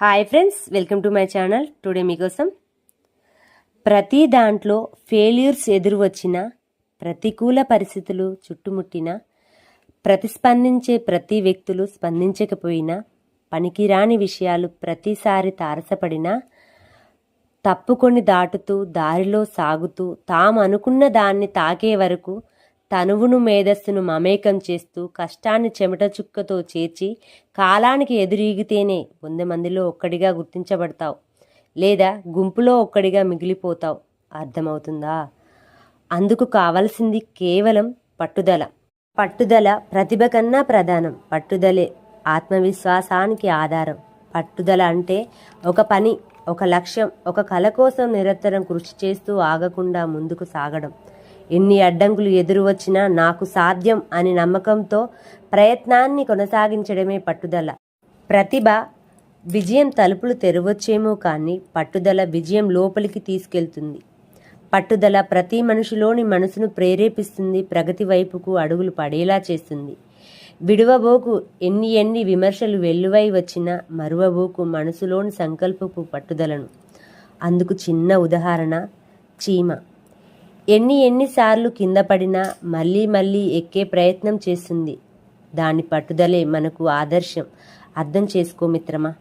Hi friends welcome to my channel today మీకోసం. ప్రతి దాంట్లో ఫెయిల్యూర్స్ ఎదురు వచ్చిన ప్రతికూల పరిస్థితులు చుట్టుముట్టిన ప్రతిస్పందించే ప్రతి వ్యక్తులు స్పందించకపోయినా పనికిరాని విషయాలు ప్రతిసారి తారసపడినా తప్పుకొని దాటుతూ దారిలో సాగుతూ తాము అనుకున్న దాన్ని తాకే వరకు తనువును మేధస్సును మమేకం చేస్తూ కష్టాన్ని చెమట చుక్కతో చేర్చి కాలానికి ఎదురీగితేనే వంద మందిలో ఒక్కడిగా గుర్తించబడతావు లేదా గుంపులో ఒక్కడిగా మిగిలిపోతావు. అర్థమవుతుందా? అందుకు కావలసింది కేవలం పట్టుదల. పట్టుదల ప్రతిభ కన్నా ప్రధానం. పట్టుదలే ఆత్మవిశ్వాసానికి ఆధారం. పట్టుదల అంటే ఒక పని ఒక లక్ష్యం ఒక కళ కోసం నిరంతరం కృషి చేస్తూ ఆగకుండా ముందుకు సాగడం. ఎన్ని అడ్డంకులు ఎదురు వచ్చినా నాకు సాధ్యం అని నమ్మకంతో ప్రయత్నాన్ని కొనసాగించడమే పట్టుదల. ప్రతిభ విజయం తలుపులు తెరవచ్చేమో కానీ పట్టుదల విజయం లోపలికి తీసుకెళ్తుంది. పట్టుదల ప్రతి మనిషిలోని మనసును ప్రేరేపిస్తుంది ప్రగతి వైపుకు అడుగులు పడేలా చేస్తుంది. విడువబోకు ఎన్ని ఎన్ని విమర్శలు వెల్లువై వచ్చినా మరువబోకు మనసులోని సంకల్పపు పట్టుదలను. అందుకు చిన్న ఉదాహరణ చీమ. ఎన్ని ఎన్నిసార్లు కింద పడినా మళ్ళీ మళ్ళీ ఎక్కే ప్రయత్నం చేస్తుంది. దాని పట్టుదలే మనకు ఆదర్శం. అర్థం చేసుకో మిత్రమా?